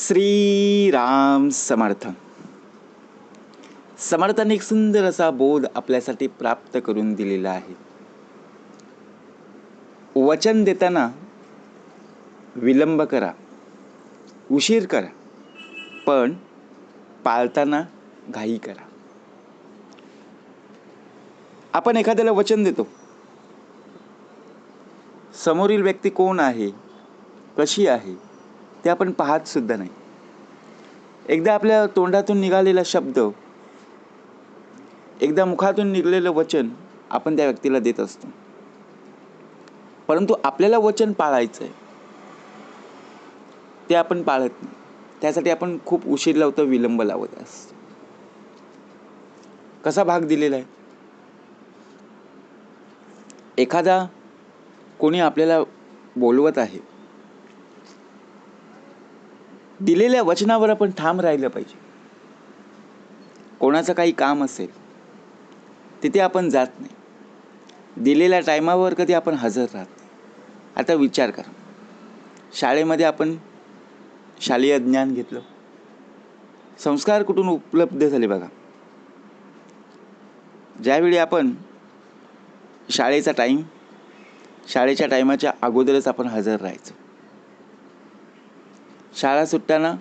श्रीराम समर्थ. समर्थाने एक सुंदर असा बोध आपल्यासाठी प्राप्त करून दिलेला आहे. वचन देताना विलंब करा उशीर करा पण पाळताना घाई करा. आपण एखाद्याला वचन देतो. समोरील व्यक्ती कोण आहे कशी आहे ते आपण पाहत सुद्धा नाही. एकदा आपल्या तोंडातून निघालेला शब्द एकदा मुखातून निघालेलं वचन आपण त्या व्यक्तीला देत असतो. परंतु आपल्याला वचन पाळायचं आहे ते आपण पाळत नाही. त्यासाठी आपण खूप उशीर लावतो विलंब लावत असतो. कसा भाग दिलेला आहे? एखादा कोणी आपल्याला बोलवत आहे दिलेल्या वचनावर आपण ठाम राहिलं पाहिजे. कोणाचं काही काम असेल तिथे आपण जात नाही. दिलेल्या टायमावर कधी आपण हजर राहत नाही. आता विचार करा. शाळेमध्ये आपण शालेय ज्ञान घेतलं. संस्कार कुठून उपलब्ध झाले बघा. ज्यावेळी आपण शाळेचा टाईम शाळेच्या टायमाच्या अगोदरच आपण हजर राहायचं. शाळा सुटताना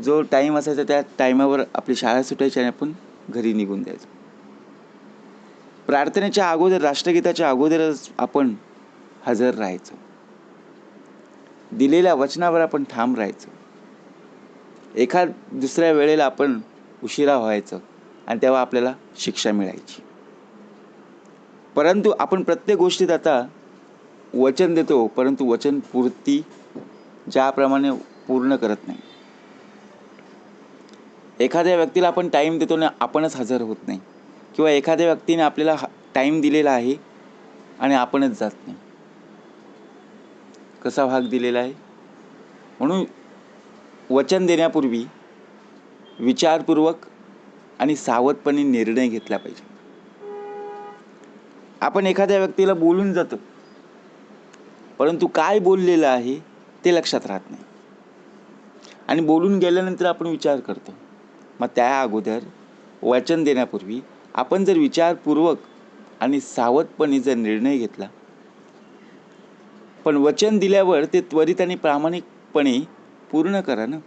जो टाईम असायचा त्या टायमावर आपली शाळा सुटायची आणि आपण घरी निघून जायचो. प्रार्थनेच्या अगोदर राष्ट्रगीताच्या अगोदरच आपण हजर राहायचो. दिलेल्या वचनावर आपण ठाम राहायचो. एखाद दुसऱ्या वेळेला आपण उशिरा व्हायचं आणि तेव्हा आपल्याला शिक्षा मिळायची. परंतु आपण प्रत्येक गोष्टीत आता वचन देतो परंतु वचन पूर्ती ज्याप्रमाणे पूर्ण करत नाही. एखाद्या व्यक्तीला आपण टाईम देतो ना आपणच हजर होत नाही. किंवा एखाद्या व्यक्तीने आपल्याला टाईम दिलेला आहे आणि आपणच जात नाही. कसा भाग दिलेला आहे? म्हणून वचन देण्यापूर्वी विचारपूर्वक आणि सावधपणे निर्णय घेतला पाहिजे. आपण एखाद्या व्यक्तीला बोलून जातो. परंतु काय बोललेलं आहे? ते लक्षात राहत नाही. आणि बोलून गेल्यानंतर आपण विचार करतो. मग त्या अगोदर वचन देण्यापूर्वी आपण जर विचारपूर्वक आणि सावधपणे जर निर्णय घेतला. पण वचन दिल्यावर ते त्वरित आणि प्रामाणिकपणे पूर्ण करा ना.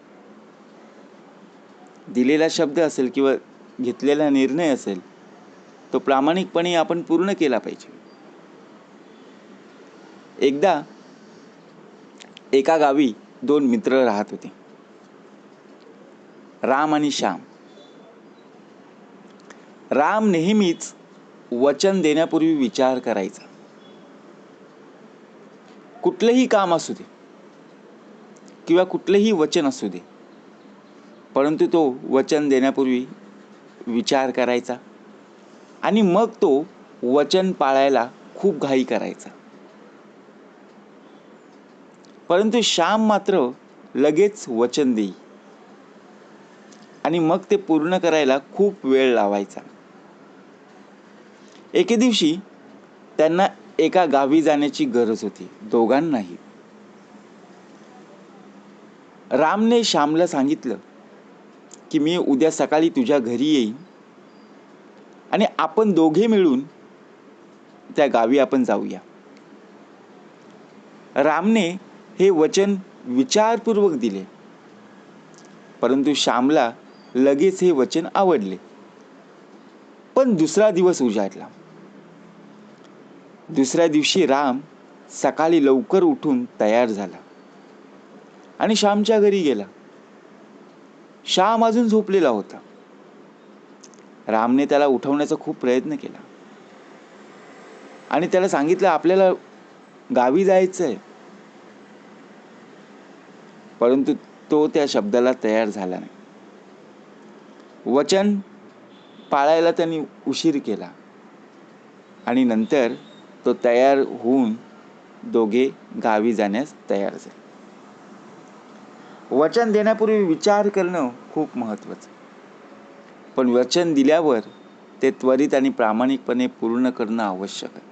दिलेला शब्द असेल किंवा घेतलेला निर्णय असेल तो प्रामाणिकपणे आपण पूर्ण केला पाहिजे. एकदा एका गावी दोन मित्र राहत होते. राम आणि श्याम. राम नेहमीच वचन देण्यापूर्वी विचार करायचा. कुठलंही काम असू दे किंवा कुठलंही वचन असू दे परंतु तो वचन देण्यापूर्वी विचार करायचा आणि मग तो वचन पाळायला खूप घाई करायचा. परंतु श्याम मात्र लगेच वचन देई. आणि मग ते पूर्ण करायला खूप वेळ लावायचा. एके दिवशी त्यांना एका गावी जाण्याची गरज होती दोघांनाही. रामने श्यामला सांगितलं की मी उद्या सकाळी तुझ्या घरी येईन आणि आपण दोघे मिळून त्या गावी आपण जाऊया. रामने हे वचन विचारपूर्वक दिले. परंतु श्यामला लगेच हे वचन आवडले. पण दुसरा दिवस उजाडला. दुसऱ्या दिवशी राम सकाळी लवकर उठून तयार झाला. आणि श्यामच्या घरी गेला. श्याम अजून झोपलेला होता. रामने त्याला उठवण्याचा खूप प्रयत्न केला. आणि त्याला सांगितलं आपल्याला गावी जायचं आहे परंतु तो त्या शब्दाला तयार झाला नाही. वचन पाळायला त्यांनी उशीर केला. आणि नंतर तो तयार होऊन दोघे गावी जाण्यास तयार झाले. वचन देण्यापूर्वी विचार करणं खूप महत्त्वाचं. पण वचन दिल्यावर ते त्वरित आणि प्रामाणिकपणे पूर्ण करणं आवश्यक आहे.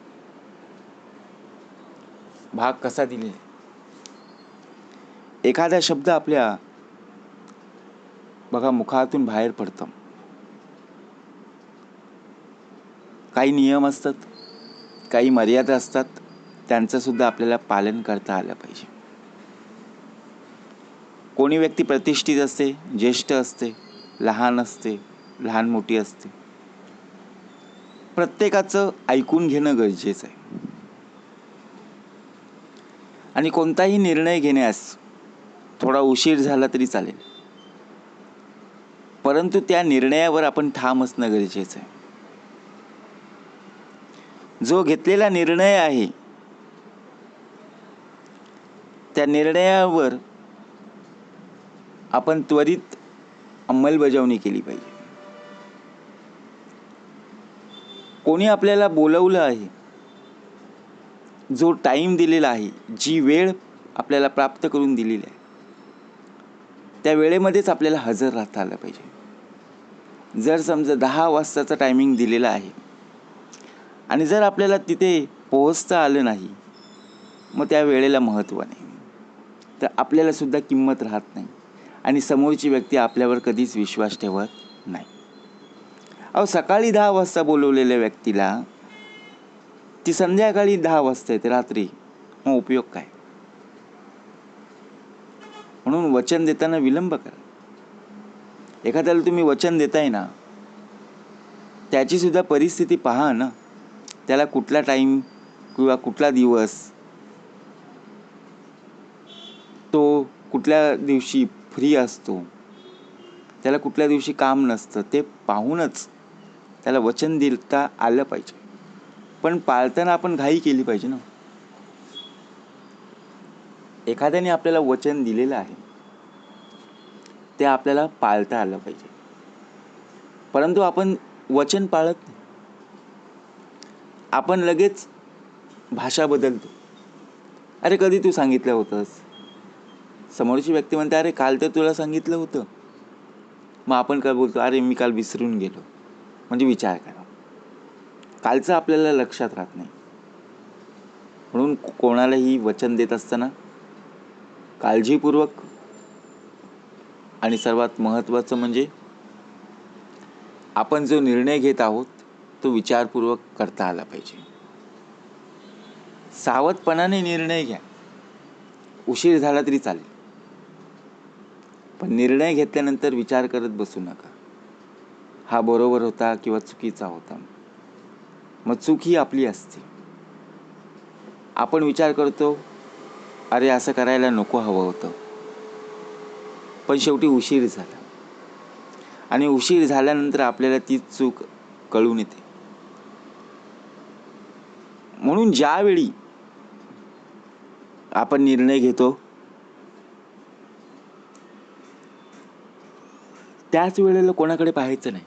भाग कसा दिले एखादा शब्द आपल्या बघा मुखातून बाहेर पडतं. काही नियम असतात काही मर्यादा असतात त्यांचं सुद्धा आपल्याला पालन करता आलं पाहिजे. कोणी व्यक्ती प्रतिष्ठित असते ज्येष्ठ असते लहान असते लहान मोठी असते. प्रत्येकाचं ऐकून घेणं गरजेचं आहे. आणि कोणताही निर्णय घेण्यास थोडा उशीर झाला तरी चालेल. परंतु त्या निर्णयावर आपण ठाम असणं गरजेचं आहे. जो घेतलेला निर्णय आहे त्या निर्णयावर आपण त्वरित अंमलबजावणी केली पाहिजे. कोणी आपल्याला बोलवलं आहे जो टाईम दिलेला आहे जी वेळ आपल्याला प्राप्त करून दिलेली आहे त्या वेळेमध्येच आपल्याला हजर राहता आलं पाहिजे. जर समजा दहा वाजताचा टायमिंग दिलेला आहे आणि जर आपल्याला तिथे पोहोचता आलं नाही मग त्या वेळेला महत्त्व नाही. तर आपल्यालासुद्धा किंमत राहत नाही आणि समोरची व्यक्ती आपल्यावर कधीच विश्वास ठेवत नाही. अहो सकाळी दहा वाजता बोलवलेल्या व्यक्तीला ती संध्याकाळी दहा वाजता येते रात्री. मग उपयोग काय? म्हणून वचन देताना विलंब करा. एखाद्याला तुम्ही वचन देताय ना त्याची सुद्धा परिस्थिती पहा ना. त्याला कुठला टाईम किंवा कुठला दिवस तो कुठल्या दिवशी फ्री असतो त्याला कुठल्या दिवशी काम नसतं ते पाहूनच त्याला वचन देता आलं पाहिजे. पण पाळताना आपण घाई केली पाहिजे ना. एखाद्याने आपल्याला वचन दिलेलं आहे ते आपल्याला पाळता आलं पाहिजे. परंतु आपण वचन पाळत नाही. आपण लगेच भाषा बदलतो. अरे कधी तू सांगितलं होतंस? समोरची व्यक्ती म्हणते अरे काल तर तुला सांगितलं होतं. मग आपण काय बोलतो? अरे मी काल विसरून गेलो. म्हणजे विचार करा. कालचं आपल्याला लक्षात राहत नाही. म्हणून कोणालाही वचन देत असताना काळजीपूर्वक आणि सर्वात महत्त्वाचं म्हणजे आपण जो निर्णय घेत आहोत तो विचारपूर्वक करता आला पाहिजे. सावधपणाने निर्णय घ्या. उशीर झाला तरी चालेल. पण निर्णय घेतल्यानंतर विचार करत बसू नका. हा बरोबर होता किंवा चुकीचा होता? मग चूक ही आपली असते. आपण विचार करतो अरे असं करायला नको हवं होतं. पण शेवटी उशीर झाला. आणि उशीर झाल्यानंतर आपल्याला ती चूक कळून येते. म्हणून ज्यावेळी आपण निर्णय घेतो त्याच वेळेला कोणाकडे पाहायचं नाही.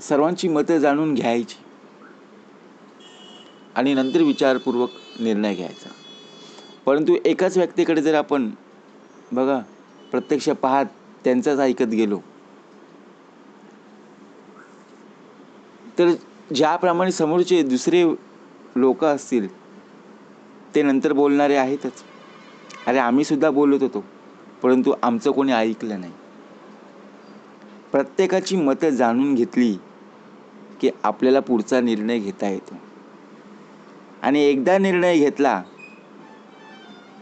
सर्वांची मतं जाणून घ्यायची. आणि नंतर विचारपूर्वक निर्णय घ्यायचा. परंतु एकाच व्यक्तीकडे जर आपण बघा प्रत्यक्ष पाहत त्यांचाच ऐकत गेलो तर ज्याप्रमाणे समोरचे दुसरे लोक असतील ते नंतर बोलणारे आहेतच. अरे आम्ही सुद्धा बोलत होतो परंतु आमचं कोणी ऐकलं नाही. प्रत्येकाची मतं जाणून घेतली की आपल्याला पुढचा निर्णय घेता येतो. आणि एकदा निर्णय घेतला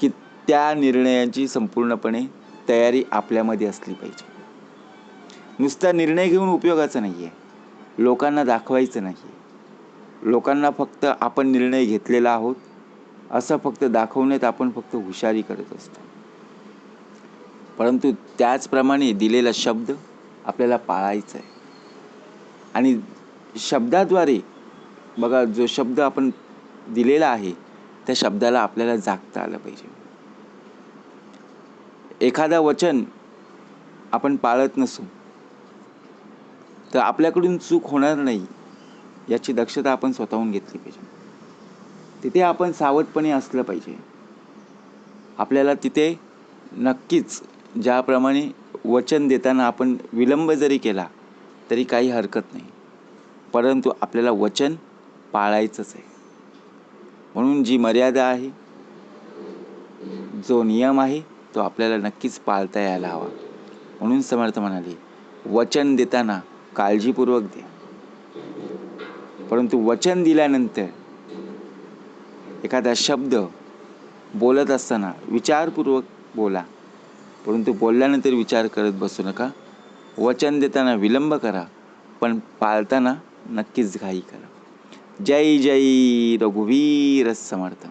की त्या निर्णयाची संपूर्णपणे तयारी आपल्यामध्ये असली पाहिजे. नुसता निर्णय घेऊन उपयोगाचा नाही आहे लोकांना दाखवायचं नाही आहे लोकांना फक्त आपण निर्णय घेतलेला आहोत असं फक्त दाखवण्यात आपण फक्त हुशारी करत असतो. परंतु त्याचप्रमाणे दिलेला शब्द आपल्याला पाळायचा आहे आणि शब्दाद्वारे बघा जो शब्द आपण दिलेला आहे त्या शब्दाला आपल्याला जागता आलं पाहिजे. एखादा वचन आपण पाळत नसू तर आपल्याकडून चूक होणार नाही याची दक्षता आपण स्वतःहून घेतली पाहिजे. तिथे आपण सावधपणे असलं पाहिजे. आपल्याला तिथे नक्कीच ज्याप्रमाणे वचन देताना आपण विलंब जरी केला तरी काही हरकत नाही. परंतु आपल्याला वचन पाळायचंच आहे. म्हणून जी मर्यादा आहे जो नियम आहे तो आपल्याला नक्कीच पाळता यायला हवा. म्हणून समर्थ म्हणाले वचन देताना काळजीपूर्वक दे. परंतु वचन दिल्यानंतर एखादा शब्द बोलत असताना विचारपूर्वक बोला. परंतु बोलल्यानंतर विचार करत बसू नका. वचन देताना विलंब करा पण पाळताना नक्कीच घाई करा. जय जय रघुवीर समर्थ.